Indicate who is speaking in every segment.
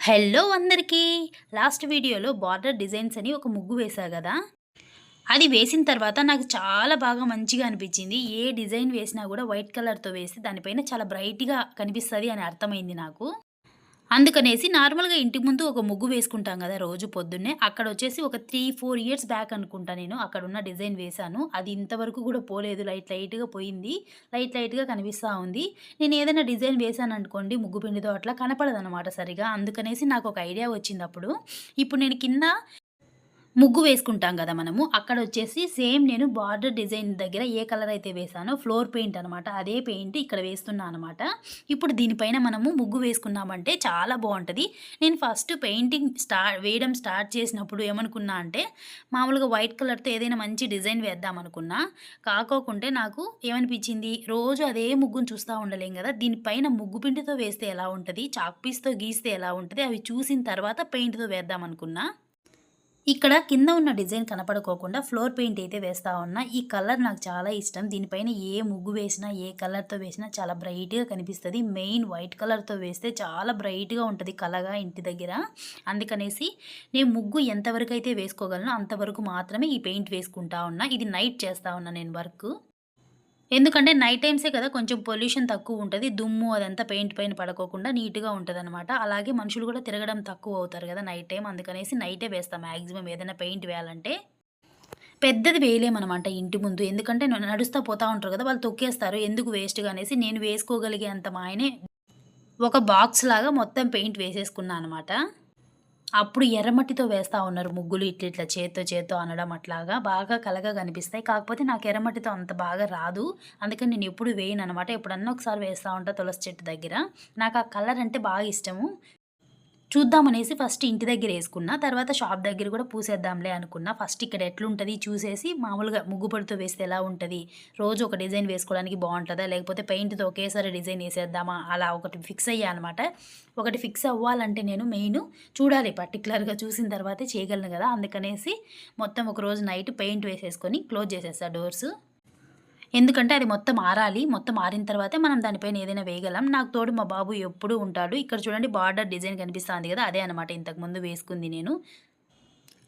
Speaker 1: Hello అందరికీ. Last వీడియోలో border designs అని ఒక ముగ్గు వేశా కదా. అది వేసిన తర్వాత నాకు చాలా బాగా మంచిగా అనిపించింది. ఏ డిజైన్ వేసినా కూడా వైట్ కలర్తో వేసి దానిపైన చాలా బ్రైట్గా కనిపిస్తుంది అని అర్థమైంది నాకు. అందుకనేసి నార్మల్గా ఇంటి ముందు ఒక ముగ్గు వేసుకుంటాం కదా రోజు పొద్దున్నే. అక్కడ వచ్చేసి ఒక త్రీ ఫోర్ ఇయర్స్ బ్యాక్ అనుకుంటా నేను. అక్కడ ఉన్న డిజైన్ వేశాను. అది ఇంతవరకు కూడా పోలేదు. లైట్ లైట్గా పోయింది. లైట్ లైట్గా కనిపిస్తూ ఉంది. నేను ఏదైనా డిజైన్ వేశాను అనుకోండి ముగ్గు పిండితో అట్లా కనపడదనమాట సరిగా. అందుకనేసి నాకు ఒక ఐడియా వచ్చింది అప్పుడు. ఇప్పుడు నేను కింద ముగ్గు వేసుకుంటాం కదా మనము. అక్కడ వచ్చేసి సేమ్ నేను బార్డర్ డిజైన్ దగ్గర ఏ కలర్ అయితే వేసానో ఫ్లోర్ పెయింట్ అనమాట అదే పెయింట్ ఇక్కడ వేస్తున్నాను అనమాట ఇప్పుడు దీనిపైన మనము ముగ్గు వేసుకున్నామంటే చాలా బాగుంటుంది. నేను ఫస్ట్ పెయింటింగ్ స్టార్ట్ వేయడం స్టార్ట్ చేసినప్పుడు ఏమనుకున్నా అంటే మామూలుగా వైట్ కలర్తో ఏదైనా మంచి డిజైన్ వేద్దాం అనుకున్నా. కాకోకుంటే నాకు ఏమనిపించింది? రోజు అదే ముగ్గును చూస్తూ ఉండలేం కదా. దీనిపైన ముగ్గు పిండితో వేస్తే ఎలా ఉంటుంది? చాక్ పీస్తో గీస్తే ఎలా ఉంటుంది? అవి చూసిన తర్వాత పెయింట్తో వేద్దాం అనుకున్నా. ఇక్కడ కింద ఉన్న డిజైన్ కనపడుకోకుండా ఫ్లోర్ పెయింట్ అయితే వేస్తా ఉన్నా. ఈ కలర్ నాకు చాలా ఇష్టం. దీనిపైన ఏ ముగ్గు వేసినా ఏ కలర్తో వేసినా చాలా బ్రైట్గా కనిపిస్తుంది. మెయిన్ వైట్ కలర్తో వేస్తే చాలా బ్రైట్గా ఉంటుంది కలగా ఇంటి దగ్గర. అందుకనేసి నేను ముగ్గు ఎంతవరకు అయితే వేసుకోగలను అంతవరకు మాత్రమే ఈ పెయింట్ వేసుకుంటా ఉన్నా. ఇది నైట్ చేస్తా ఉన్నా నేను వర్క్. ఎందుకంటే నైట్ టైమ్సే కదా కొంచెం పొల్యూషన్ తక్కువ ఉంటుంది దుమ్ము అదంతా పెయింట్ పైన పడుకోకుండా నీట్గా ఉంటుంది అనమాట అలాగే మనుషులు కూడా తిరగడం తక్కువ అవుతారు కదా నైట్ టైం అందుకనేసి నైటే వేస్తాం మ్యాక్సిమం ఏదైనా పెయింట్ వేయాలంటే. పెద్దది వేయలేమనమాట ఇంటి ముందు ఎందుకంటే నడుస్తూ పోతూ ఉంటారు కదా వాళ్ళు తొక్కేస్తారు ఎందుకు వేస్ట్గా అనేసి నేను వేసుకోగలిగే అంత మాయనే ఒక బాక్స్ లాగా మొత్తం పెయింట్ వేసేసుకున్నాను అనమాట అప్పుడు ఎర్రమట్టితో వేస్తూ ఉన్నారు ముగ్గులు ఇట్లా ఇట్లా చేత్తో చేత్తో అనడం అట్లాగా. బాగా కలగా కనిపిస్తాయి. కాకపోతే నాకు ఎర్రమట్టితో అంత బాగా రాదు. అందుకని నేను ఎప్పుడు వేయను అనమాట. ఎప్పుడన్నా ఒకసారి వేస్తూ ఉంటా తులసి చెట్టు దగ్గర. నాకు ఆ కలర్ అంటే బాగా ఇష్టము. చూద్దామనేసి ఫస్ట్ ఇంటి దగ్గర వేసుకున్నా తర్వాత షాప్ దగ్గర కూడా పూసేద్దాంలే అనుకున్నా ఫస్ట్ ఇక్కడ ఎట్లుంటుంది చూసేసి మామూలుగా ముగ్గు పొడితో వేస్తే ఎలా ఉంటుంది? రోజు ఒక డిజైన్ వేసుకోవడానికి బాగుంటుందా? లేకపోతే పెయింట్తో ఒకేసారి డిజైన్ వేసేద్దామా? అలా ఒకటి ఫిక్స్ అయ్యా అనమాట ఒకటి ఫిక్స్ అవ్వాలంటే నేను మెయిన్ చూడాలి పర్టికులర్గా చూసిన తర్వాతే చేయగలను కదా? అందుకనేసి మొత్తం ఒక రోజు నైట్ పెయింట్ వేసేసుకొని క్లోజ్ చేసేస్తా డోర్స్ ఎందుకంటే అది మొత్తం ఆరాలి మొత్తం ఆరిన తర్వాతే మనం దానిపైన ఏదైనా వేయగలం. నాకు తోడు మా బాబు ఎప్పుడూ ఉంటాడు. ఇక్కడ చూడండి బార్డర్ డిజైన్ కనిపిస్తుంది కదా అదే అనమాట ఇంతకుముందు వేసుకుంది నేను.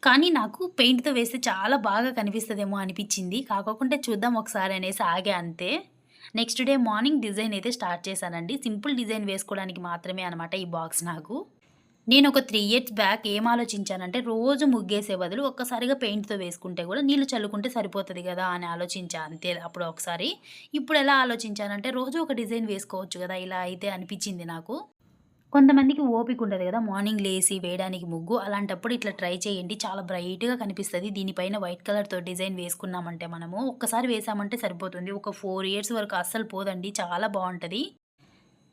Speaker 1: కానీ నాకు పెయింట్తో వేస్తే చాలా బాగా కనిపిస్తుందేమో అనిపించింది. కాకోకుంటే చూద్దాం ఒకసారి అనేసి ఆగే అంతే. నెక్స్ట్ డే మార్నింగ్ డిజైన్ అయితే స్టార్ట్ చేశానండి. సింపుల్ డిజైన్ వేసుకోవడానికి మాత్రమే అనమాట ఈ బాక్స్ నాకు. నేను ఒక త్రీ ఇయర్స్ బ్యాక్ ఏం ఆలోచించానంటే రోజు ముగ్గేసే బదులు ఒక్కసారిగా పెయింట్తో వేసుకుంటే కూడా నీళ్ళు చల్లుకుంటే సరిపోతుంది కదా అని ఆలోచించా అంతే అప్పుడు ఒకసారి. ఇప్పుడు ఎలా ఆలోచించానంటే రోజు ఒక డిజైన్ వేసుకోవచ్చు కదా ఇలా అయితే అనిపించింది నాకు. కొంతమందికి ఓపిక ఉండదు కదా మార్నింగ్ లేసి వేయడానికి ముగ్గు అలాంటప్పుడు ఇట్లా ట్రై చేయండి చాలా బ్రైట్గా కనిపిస్తుంది. దీనిపైన వైట్ కలర్తో డిజైన్ వేసుకున్నామంటే మనము ఒక్కసారి వేసామంటే సరిపోతుంది. ఒక ఫోర్ ఇయర్స్ వరకు అస్సలు పోదండి చాలా బాగుంటుంది.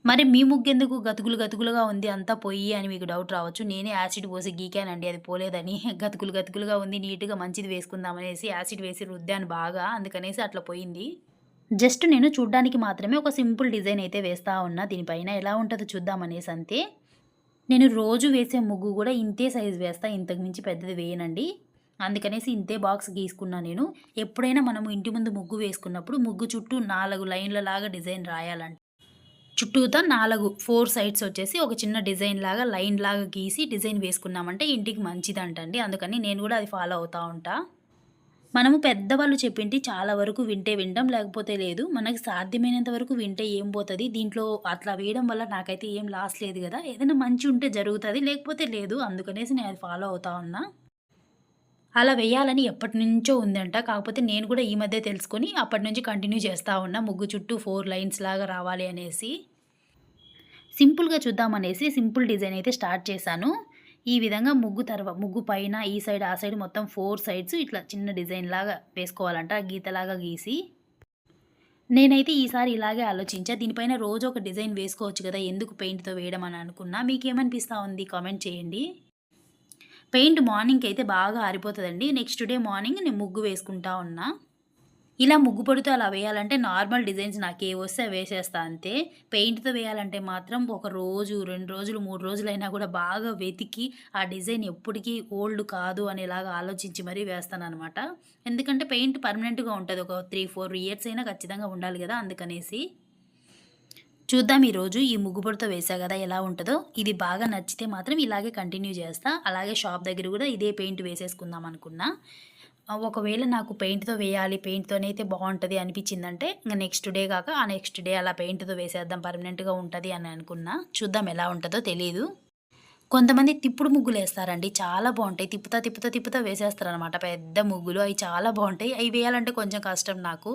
Speaker 1: మరి మీ ముగ్గెందుకు? గతుకులు గతుకులుగా ఉంది అంతా పోయి అని మీకు డౌట్ రావచ్చు. నేనే యాసిడ్ పోసి గీకానండి అది పోలేదని. గతుకులు గతుకులుగా ఉంది నీట్గా మంచిది వేసుకుందామనేసి యాసిడ్ వేసి రుద్దాను బాగా అందుకనేసి అట్లా పోయింది. జస్ట్ నేను చూడ్డానికి మాత్రమే ఒక సింపుల్ డిజైన్ అయితే వేస్తా ఉన్నా. దీనిపైన ఎలా ఉంటుందో చూద్దామనేసి అంతే. నేను రోజు వేసే ముగ్గు కూడా ఇంతే సైజు వేస్తా ఇంతకు మించి పెద్దది వేయనండి. అందుకనేసి ఇంతే బాక్స్ గీసుకున్నా నేను. ఎప్పుడైనా మనము ఇంటి ముందు ముగ్గు వేసుకున్నప్పుడు ముగ్గు చుట్టూ నాలుగు లైన్ల లాగా డిజైన్ రాయాలండి చుట్టూతా నాలుగు ఫోర్ సైడ్స్ వచ్చేసి ఒక చిన్న డిజైన్ లాగా లైన్ లాగా గీసి డిజైన్ వేసుకున్నామంటే ఇంటికి మంచిదంటండి. అందుకని నేను కూడా అది ఫాలో అవుతూ ఉంటా. మనము పెద్దవాళ్ళు చెప్పింటి చాలా వరకు వింటే వింటాం లేకపోతే లేదు. మనకి సాధ్యమైనంత వరకు వింటే ఏం పోతుంది? దీంట్లో అట్లా వేయడం వల్ల నాకైతే ఏం లాస్ లేదు కదా. ఏదైనా మంచి ఉంటే జరుగుతుంది లేకపోతే లేదు. అందుకనేసి నేను అది ఫాలో అవుతా ఉన్నా. అలా వేయాలని ఎప్పటి నుంచో ఉందంట. కాకపోతే నేను కూడా ఈ మధ్య తెలుసుకొని అప్పటి నుంచి కంటిన్యూ చేస్తూ ఉన్నా. ముగ్గు చుట్టూ ఫోర్ లైన్స్ లాగా రావాలి అనేసి. సింపుల్గా చూద్దామనేసి సింపుల్ డిజైన్ అయితే స్టార్ట్ చేశాను. ఈ విధంగా ముగ్గు తర్వాత ముగ్గు పైన ఈ సైడ్ ఆ సైడ్ మొత్తం ఫోర్ సైడ్స్ ఇట్లా చిన్న డిజైన్ లాగా వేసుకోవాలంట గీతలాగా గీసి. నేనైతే ఈసారి ఇలాగే ఆలోచించా. దీనిపైన రోజు ఒక డిజైన్ వేసుకోవచ్చు కదా ఎందుకు పెయింట్తో వేయడం అని అనుకున్నా. మీకేమనిపిస్తూ ఉంది కామెంట్ చేయండి. పెయింట్ మార్నింగ్కి అయితే బాగా ఆరిపోతుందండి. నెక్స్ట్ డే మార్నింగ్ నేను ముగ్గు వేసుకుంటా ఉన్నా. ఇలా ముగ్గు పొడితో అలా వేయాలంటే నార్మల్ డిజైన్స్ నాకు ఏ వస్తే వేసేస్తా అంతే. పెయింట్తో వేయాలంటే మాత్రం ఒక రోజు రెండు రోజులు మూడు రోజులైనా కూడా బాగా వెతికి ఆ డిజైన్ ఎప్పటికీ ఓల్డ్ కాదు అనేలాగా ఆలోచించి మరీ వేస్తాను అనమాట ఎందుకంటే పెయింట్ పర్మనెంట్గా ఉంటుంది. ఒక త్రీ ఫోర్ ఇయర్స్ అయినా ఖచ్చితంగా ఉండాలి కదా అందుకనేసి. చూద్దాం ఈరోజు ఈ ముగ్గుపొడితో వేసా కదా ఎలా ఉంటుందో. ఇది బాగా నచ్చితే మాత్రం ఇలాగే కంటిన్యూ చేస్తా. అలాగే షాప్ దగ్గర కూడా ఇదే పెయింట్ వేసేసుకుందాం అనుకున్నా. ఒకవేళ నాకు పెయింట్తో వేయాలి పెయింట్తోనే అయితే బాగుంటుంది అనిపించిందంటే ఇంకా నెక్స్ట్ డే కాక ఆ నెక్స్ట్ డే అలా పెయింట్తో వేసేద్దాం పర్మనెంట్గా ఉంటుంది అని అనుకున్నా. చూద్దాం ఎలా ఉంటుందో తెలియదు కొంతమంది తిప్పుడు ముగ్గులు వేస్తారండి. చాలా బాగుంటాయి తిప్పుతా తిప్పుతా తిప్పుతా వేసేస్తారు అనమాట పెద్ద ముగ్గులు. అవి చాలా బాగుంటాయి అవి వేయాలంటే కొంచెం కష్టం నాకు.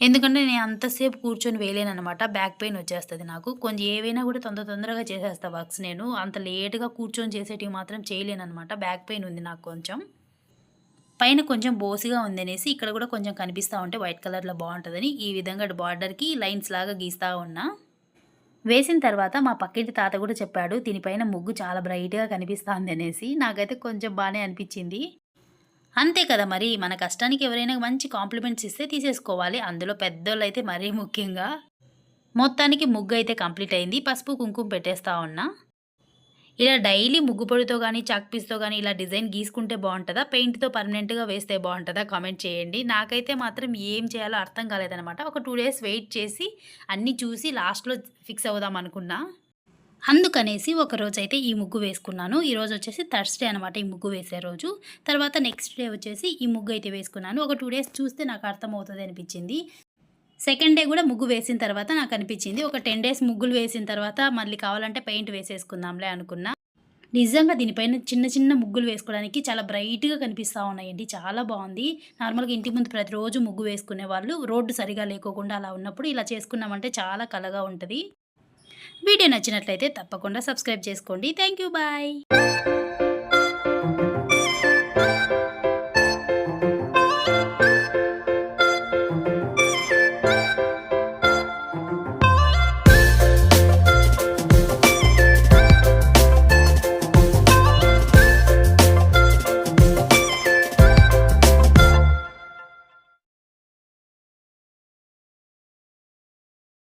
Speaker 1: ఎందుకంటే నేను అంతసేపు కూర్చొని వేయలేను అనమాట బ్యాక్ పెయిన్ వచ్చేస్తుంది నాకు. కొంచెం ఏవైనా కూడా తొందర తొందరగా చేసేస్తా వర్క్స్ నేను. అంత లేట్గా కూర్చొని చేసేటివి మాత్రం చేయలేను అనమాట బ్యాక్ పెయిన్ ఉంది నాకు కొంచెం. పైన కొంచెం బోసిగా ఉందనేసి ఇక్కడ కూడా కొంచెం కనిపిస్తూ ఉంటే వైట్ కలర్లో బాగుంటుందని. ఈ విధంగా బార్డర్కి లైన్స్ లాగా గీస్తూ ఉన్నా. వేసిన తర్వాత మా పక్కింటి తాత కూడా చెప్పాడు దీనిపైన ముగ్గు చాలా బ్రైట్గా కనిపిస్తుంది అనేసి. నాకైతే కొంచెం బాగానే అనిపించింది. అంతే కదా మరి. మన కష్టానికి ఎవరైనా మంచి కాంప్లిమెంట్స్ ఇస్తే తీసేసుకోవాలి. అందులో పెద్దోళ్ళు అయితే మరీ ముఖ్యంగా. మొత్తానికి ముగ్గు అయితే కంప్లీట్ అయింది. పసుపు కుంకుమ పెట్టేస్తా ఉన్నా. ఇలా డైలీ ముగ్గు పొడితో కానీ చాక్పీస్తో కానీ ఇలా డిజైన్ గీసుకుంటే బాగుంటుందా పెయింట్తో పర్మనెంట్గా వేస్తే బాగుంటుందా కామెంట్ చేయండి. నాకైతే మాత్రం ఏం చేయాలో అర్థం కాలేదనమాట ఒక టూ డేస్ వెయిట్ చేసి అన్నీ చూసి లాస్ట్లో ఫిక్స్ అవుదాం అనుకున్నా. అందుకనేసి ఒక రోజు అయితే ఈ ముగ్గు వేసుకున్నాను. ఈరోజు వచ్చేసి థర్స్డే అనమాట ఈ ముగ్గు వేసే రోజు. తర్వాత నెక్స్ట్ డే వచ్చేసి ఈ ముగ్గు అయితే వేసుకున్నాను. ఒక టూ డేస్ చూస్తే నాకు అర్థమవుతుంది అనిపించింది. సెకండ్ డే కూడా ముగ్గు వేసిన తర్వాత నాకు అనిపించింది. ఒక టెన్ డేస్ ముగ్గులు వేసిన తర్వాత మళ్ళీ కావాలంటే పెయింట్ వేసేసుకుందాంలే అనుకున్నా. నిజంగా దీనిపైన చిన్న చిన్న ముగ్గులు వేసుకోవడానికి చాలా బ్రైట్గా కనిపిస్తూ ఉన్నాయండి. చాలా బాగుంది. నార్మల్గా ఇంటి ముందు ప్రతిరోజు ముగ్గు వేసుకునే వాళ్ళు రోడ్డు సరిగా లేకోకుండా అలా ఉన్నప్పుడు ఇలా చేసుకున్నామంటే చాలా కలగా ఉంటుంది. వీడియో నచ్చినట్లయితే తప్పకుండా సబ్స్క్రైబ్ చేసుకోండి. Thank you bye